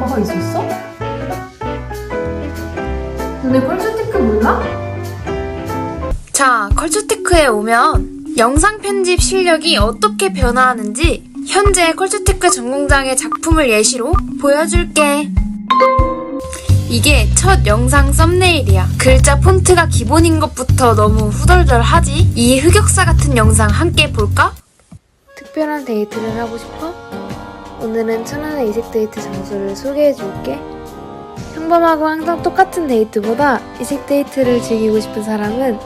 바가 있었어? 너네 컬처테크 몰라? 자, 컬처테크에 오면 영상 편집 실력이 어떻게 변화하는지 현재 컬처테크 전공장의 작품을 예시로 보여줄게. 이게 첫 영상 썸네일이야. 글자 폰트가 기본인 것부터 너무 후덜덜하지? 이 흑역사 같은 영상 함께 볼까? 특별한 데이트를 하고 싶어? 오늘은 천안의 이색 데이트 장소를 소개해줄게. 평범하고 항상 똑같은 데이트보다 이색 데이트를 즐기고 싶은 사람은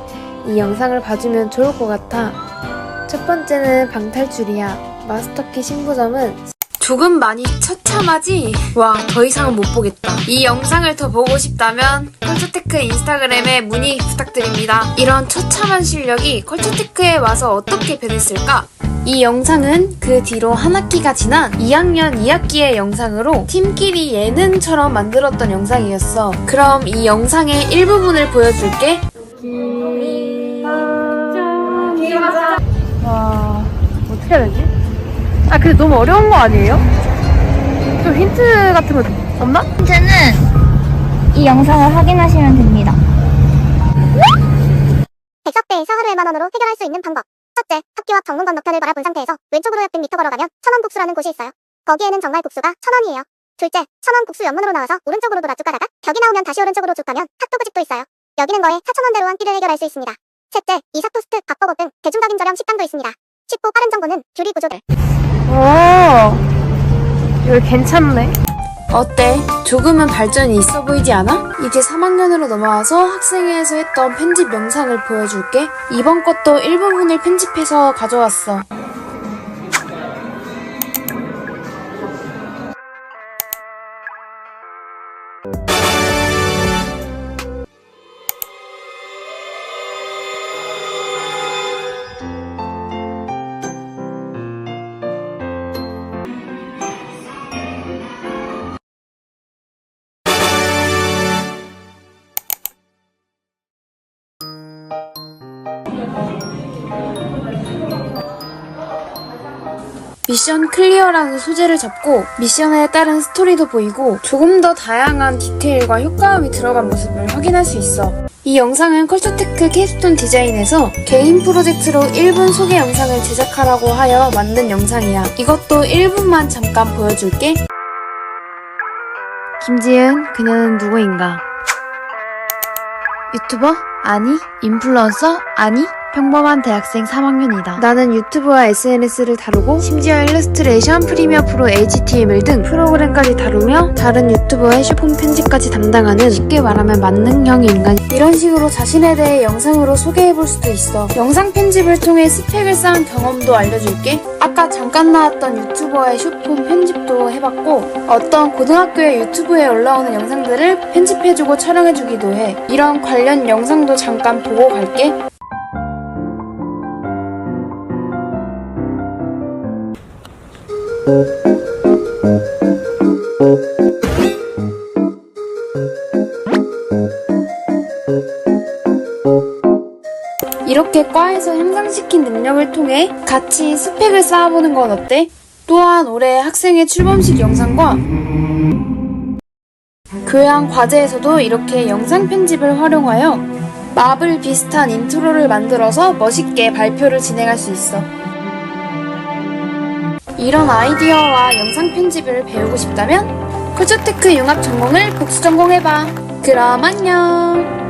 이 영상을 봐주면 좋을 것 같아. 첫 번째는 방탈출이야. 마스터키 신부점은 조금 많이 처참하지? 와, 더 이상은 못 보겠다. 이 영상을 더 보고 싶다면 컬처테크 인스타그램에 문의 부탁드립니다. 이런 처참한 실력이 컬처테크에 와서 어떻게 변했을까? 이 영상은 그 뒤로 한 학기가 지난 2학년 2학기의 영상으로 팀끼리 예능처럼 만들었던 영상이었어. 그럼 이 영상의 일부분을 보여줄게. 와 어떻게 해야 되지? 아 근데 너무 어려운 거 아니에요? 좀 힌트 같은 거 없나? 힌트는 이 영상을 확인하시면 됩니다. 백석대에서 하루에 만 원으로 해결할 수 있는 방법. 첫째, 학교 앞 정문 건너편을 바라본 상태에서 왼쪽으로 약 100m 걸어가면 천원 복수라는 곳이 있어요. 거기에는 정말 복수가 천 원이에요. 둘째, 천원 복수 연문으로 나와서 오른쪽으로 돌아 쭉 가다가 벽이 나오면 다시 오른쪽으로 쭉 가면 핫도그집도 있어요. 여기는 거의 4천원대로 한 끼를 해결할 수 있습니다. 셋째, 이삭토스트, 밥버거 등 대중적인 저렴 식당도 있습니다. 쉽고 빠른 정보는 뷰리 구조들. 오 이거 괜찮네 어때? 조금은 발전이 있어 보이지 않아? 이제 3학년으로 넘어와서 학생회에서 했던 편집 영상을 보여줄게. 이번 것도 일부분을 편집해서 가져왔어. 미션 클리어라는 소재를 잡고 미션에 따른 스토리도 보이고 조금 더 다양한 디테일과 효과음이 들어간 모습을 확인할 수 있어. 이 영상은 컬처테크 캡스톤 디자인에서 개인 프로젝트로 1분 소개 영상을 제작하라고 하여 만든 영상이야. 이것도 1분만 잠깐 보여줄게. 김지은, 그녀는 누구인가? 유튜버? 아니. 인플루언서? 아니. 평범한 대학생 3학년이다. 나는 유튜브와 SNS를 다루고 심지어 일러스트레이션, 프리미어 프로, HTML 등 프로그램까지 다루며 다른 유튜버의 쇼폼 편집까지 담당하는 쉽게 말하면 만능형 인간. 이런 식으로 자신에 대해 영상으로 소개해볼 수도 있어. 영상 편집을 통해 스펙을 쌓은 경험도 알려줄게. 아까 잠깐 나왔던 유튜버의 쇼폼 편집도 해봤고 어떤 고등학교의 유튜브에 올라오는 영상들을 편집해주고 촬영해주기도 해. 이런 관련 영상도 잠깐 보고 갈게. 이렇게 과에서 향상시킨 능력을 통해 같이 스펙을 쌓아보는 건 어때? 또한 올해 학생의 출범식 영상과 교양 과제에서도 이렇게 영상 편집을 활용하여 마블 비슷한 인트로를 만들어서 멋있게 발표를 진행할 수 있어. 이런 아이디어와 영상 편집을 배우고 싶다면 컬처테크 융합 전공을 복수 전공해봐. 그럼 안녕!